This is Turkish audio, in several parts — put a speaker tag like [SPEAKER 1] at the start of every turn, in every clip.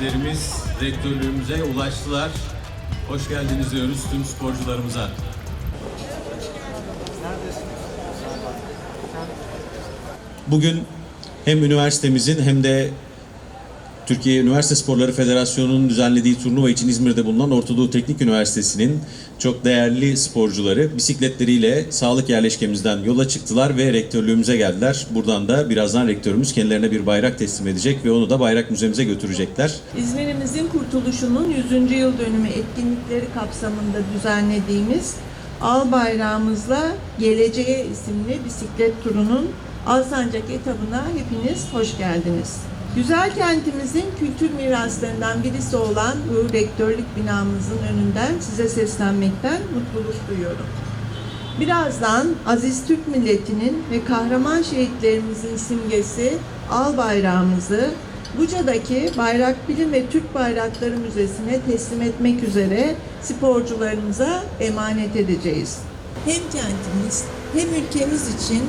[SPEAKER 1] Evet bisikletçilerimiz rektörlüğümüze ulaştılar. Hoş geldiniz diyoruz tüm sporcularımıza. Bugün hem üniversitemizin hem de Türkiye Üniversite Sporları Federasyonu'nun düzenlediği turnuva için İzmir'de bulunan Ortadoğu Teknik Üniversitesi'nin çok değerli sporcuları bisikletleriyle sağlık yerleşkemizden yola çıktılar ve rektörlüğümüze geldiler. Buradan da birazdan rektörümüz kendilerine bir bayrak teslim edecek ve onu da bayrak müzemize götürecekler.
[SPEAKER 2] İzmir'imizin kurtuluşunun 100. yıl dönümü etkinlikleri kapsamında düzenlediğimiz Al Bayrağımızla Geleceğe isimli bisiklet turunun Alsancak etabına hepiniz hoş geldiniz. Güzel kentimizin kültür miraslarından birisi olan bu rektörlük binamızın önünden size seslenmekten mutluluk duyuyorum. Birazdan aziz Türk milletinin ve kahraman şehitlerimizin simgesi Al Bayrağımızı Buca'daki Bayrak Bilim ve Türk Bayrakları Müzesi'ne teslim etmek üzere sporcularımıza emanet edeceğiz. Hem kentimiz hem ülkemiz için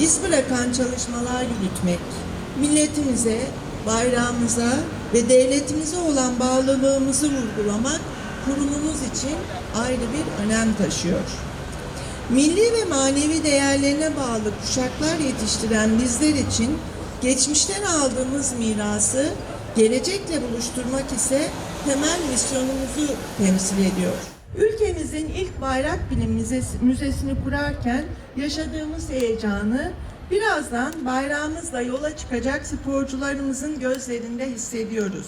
[SPEAKER 2] iz bırakan çalışmalar yürütmek, milletimize, bayrağımıza ve devletimize olan bağlılığımızı vurgulamak kurumumuz için ayrı bir önem taşıyor. Milli ve manevi değerlerine bağlı kuşaklar yetiştiren bizler için geçmişten aldığımız mirası gelecekle buluşturmak ise temel misyonumuzu temsil ediyor. Ülkemizin ilk bayrak bilim müzesi, müzesini kurarken yaşadığımız heyecanı birazdan bayrağımızla yola çıkacak sporcularımızın gözlerinde hissediyoruz.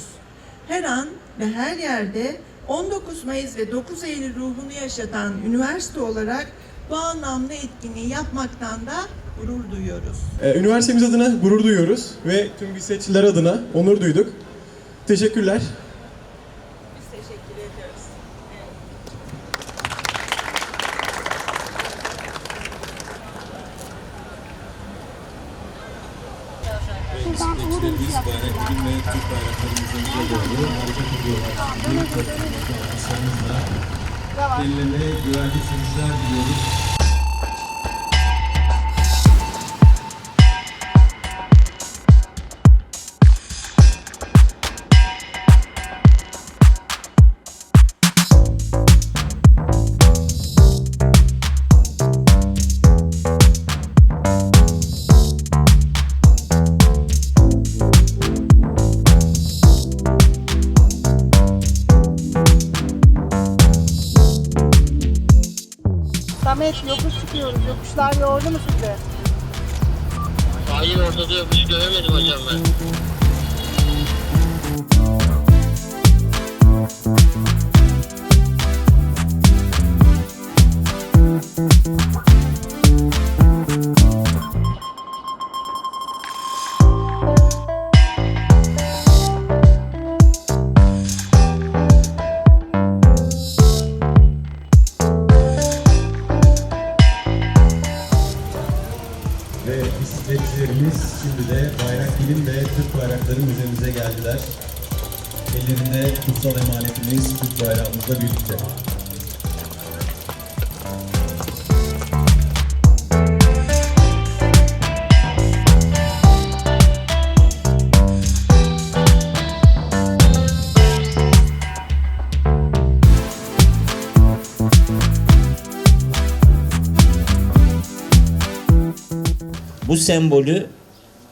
[SPEAKER 2] Her an ve her yerde 19 Mayıs ve 9 Eylül ruhunu yaşatan üniversite olarak bu anlamda etkinliği yapmaktan da gurur duyuyoruz.
[SPEAKER 3] Ee, Üniversitemiz adına gurur duyuyoruz ve tüm bisikletçiler adına onur duyduk. Teşekkürler.
[SPEAKER 1] Bisikletçilerimiz bayrak bilim ve Türk bayraklarımızın doğru hareket ediyorlar. Büyük takımımızda alkışlarınızla kendilerine güvenli sürüşler diliyoruz.
[SPEAKER 4] Samet yokuş çıkıyoruz. Yokuşlar yordu mu sizi?
[SPEAKER 5] Hayır orada da yok. Hiç göremedim hocam ben.
[SPEAKER 1] Ve bisikletçilerimiz şimdi de bayrak bilim ve Türk bayrakları müzemize geldiler. Ellerinde kutsal emanetimiz Türk bayrağımızla birlikte.
[SPEAKER 6] Sembolü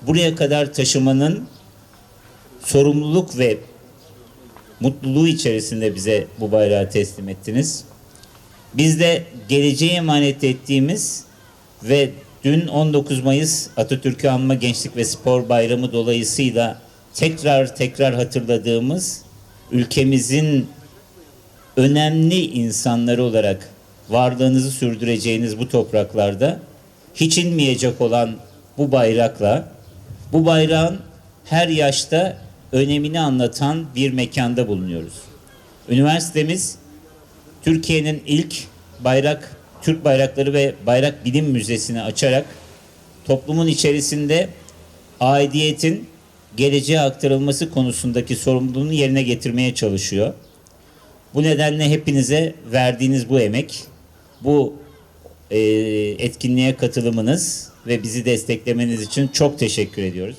[SPEAKER 6] buraya kadar taşımanın sorumluluk ve mutluluğu içerisinde bize bu bayrağı teslim ettiniz. Biz de geleceğe emanet ettiğimiz ve dün 19 Mayıs Atatürk'ü anma Gençlik ve Spor Bayramı dolayısıyla tekrar tekrar hatırladığımız ülkemizin önemli insanları olarak varlığınızı sürdüreceğiniz bu topraklarda hiç inmeyecek olan bu bayrakla bu bayrağın her yaşta önemini anlatan bir mekanda bulunuyoruz. Üniversitemiz Türkiye'nin ilk bayrak Türk Bayrakları ve Bayrak Bilim Müzesi'ni açarak toplumun içerisinde aidiyetin geleceğe aktarılması konusundaki sorumluluğunu yerine getirmeye çalışıyor. Bu nedenle hepinize verdiğiniz bu emek, bu e, etkinliğe katılımınız ve bizi desteklemeniz için çok teşekkür ediyoruz.